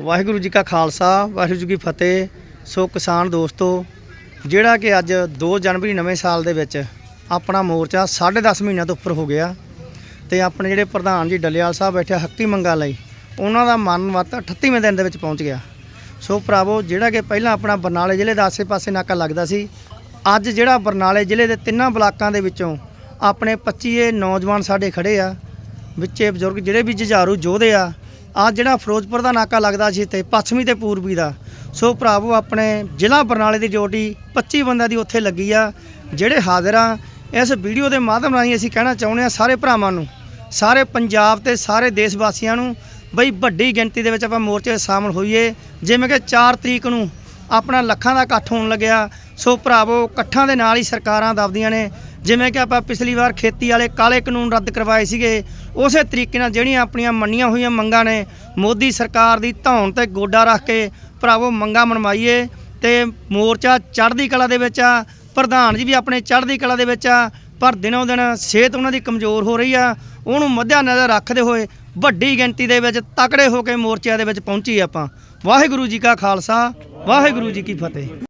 ਵਾਹਿਗੁਰੂ ਜੀ ਕਾ ਖਾਲਸਾ, ਵਾਹਿਗੁਰੂ ਜੀ ਕੀ ਫਤਿਹ। ਸੋ ਕਿਸਾਨ ਦੋਸਤੋ, ਜਿਹੜਾ ਕਿ ਅੱਜ 2 ਜਨਵਰੀ ਨਵੇਂ ਸਾਲ ਦੇ ਵਿੱਚ ਆਪਣਾ ਮੋਰਚਾ 10.5 ਮਹੀਨਿਆਂ ਤੋਂ ਉੱਪਰ ਹੋ ਗਿਆ ਤੇ ਆਪਣੇ ਜਿਹੜੇ ਪ੍ਰਧਾਨ ਜੀ ਡੱਲੇਵਾਲ ਸਾਹਿਬ ਬੈਠੇ ਹੱਕੀ ਮੰਗਾਂ ਲਈ, ਉਹਨਾਂ ਦਾ ਮਨ ਵੱਤ 38ਵੇਂ ਦਿਨ ਦੇ ਵਿੱਚ ਪਹੁੰਚ ਗਿਆ। ਸੋ ਭਰਾਵੋ, ਜਿਹੜਾ ਕਿ ਪਹਿਲਾਂ ਆਪਣਾ ਬਰਨਾਲੇ ਜ਼ਿਲ੍ਹੇ ਦਾ ਆਸੇ-ਪਾਸੇ ਨਾਕਾ ਲੱਗਦਾ ਸੀ, ਅੱਜ ਜਿਹੜਾ ਬਰਨਾਲੇ ਜ਼ਿਲ੍ਹੇ ਦੇ ਤਿੰਨਾਂ ਬਲਾਕਾਂ ਦੇ ਵਿੱਚੋਂ ਆਪਣੇ 25 ਨੌਜਵਾਨ ਸਾਡੇ ਖੜੇ ਆ। ਵਿੱਚੇ ਬਜ਼ੁਰਗ ਜਿਹੜੇ ਵੀ ਜੁਝਾਰੂ ਯੋਧੇ ਆ ਆ ਜਿਹੜਾ ਫਿਰੋਜ਼ਪੁਰ ਦਾ ਨਾਕਾ ਲੱਗਦਾ ਸੀ ਤੇ ਪੱਛਮੀ ਤੇ ਪੂਰਬੀ ਦਾ। ਸੋ ਭਰਾਵੋ, ਆਪਣੇ ਜ਼ਿਲ੍ਹਾ ਬਰਨਾਲੇ ਦੀ ਡਿਊਟੀ 25 ਬੰਦਿਆਂ ਦੀ ਉੱਥੇ ਲੱਗੀ ਆ। ਜਿਹੜੇ ਹਾਜ਼ਰ ਆ, ਇਸ ਵੀਡੀਓ ਦੇ ਮਾਧਿਅਮ ਰਾਹੀਂ ਅਸੀਂ ਕਹਿਣਾ ਚਾਹੁੰਦੇ ਆ ਸਾਰੇ ਭਰਾਵਾਂ ਨੂੰ, ਸਾਰੇ ਪੰਜਾਬ ਤੇ ਸਾਰੇ ਦੇਸ਼ ਵਾਸੀਆਂ ਨੂੰ, ਬਈ ਵੱਡੀ ਗਿਣਤੀ ਦੇ ਵਿੱਚ ਆਪਾਂ ਮੋਰਚੇ 'ਚ ਸ਼ਾਮਲ ਹੋਈਏ। ਜਿਵੇਂ ਕਿ 4 ਤਰੀਕ ਨੂੰ ਆਪਣਾ ਲੱਖਾਂ ਦਾ ਇਕੱਠ ਹੋਣ ਲੱਗਿਆ। ਸੋ ਭਰਾਵੋ, ਇਕੱਠਾਂ ਦੇ ਨਾਲ ਹੀ ਸਰਕਾਰਾਂ ਦਬਦੀਆਂ ਨੇ। ਜਿਵੇਂ ਕਿ ਆਪਾਂ ਪਿਛਲੀ ਵਾਰ ਖੇਤੀ ਵਾਲੇ ਕਾਲੇ ਕਾਨੂੰਨ ਰੱਦ ਕਰਵਾਏ ਸੀਗੇ, ਉਸੇ ਤਰੀਕੇ ਨਾਲ ਜਿਹੜੀਆਂ ਆਪਣੀਆਂ ਮੰਨੀਆਂ ਹੋਈਆਂ ਮੰਗਾਂ ਨੇ, ਮੋਦੀ ਸਰਕਾਰ ਦੀ ਧੌਣ ਤੇ ਗੋਡਾ ਰੱਖ ਕੇ ਭਰਾਵੋ ਮੰਗਾਂ ਮਨਵਾਈਏ ਤੇ ਮੋਰਚਾ ਚੜ੍ਹਦੀ ਕਲਾ ਦੇ ਵਿੱਚ ਆ, ਪ੍ਰਧਾਨ ਜੀ ਵੀ ਆਪਣੇ ਚੜ੍ਹਦੀ ਕਲਾ ਦੇ ਵਿੱਚ ਆ, ਪਰ ਦਿਨੋਂ ਦਿਨ ਸਿਹਤ ਉਹਨਾਂ ਦੀ ਕਮਜ਼ੋਰ ਹੋ ਰਹੀ ਆ, ਉਹਨੂੰ ਮੱਦਿਆ ਨਜ਼ਰ ਰੱਖਦੇ ਹੋਏ ਵੱਡੀ ਗਿਣਤੀ ਦੇ ਵਿੱਚ ਤਕੜੇ ਹੋ ਕੇ ਮੋਰਚਿਆਂ ਦੇ ਵਿੱਚ ਪਹੁੰਚੀ ਆਪਾਂ। ਵਾਹਿਗੁਰੂ ਜੀ ਕਾ ਖਾਲਸਾ, ਵਾਹਿਗੁਰੂ ਜੀ ਕੀ ਫਤਿਹ।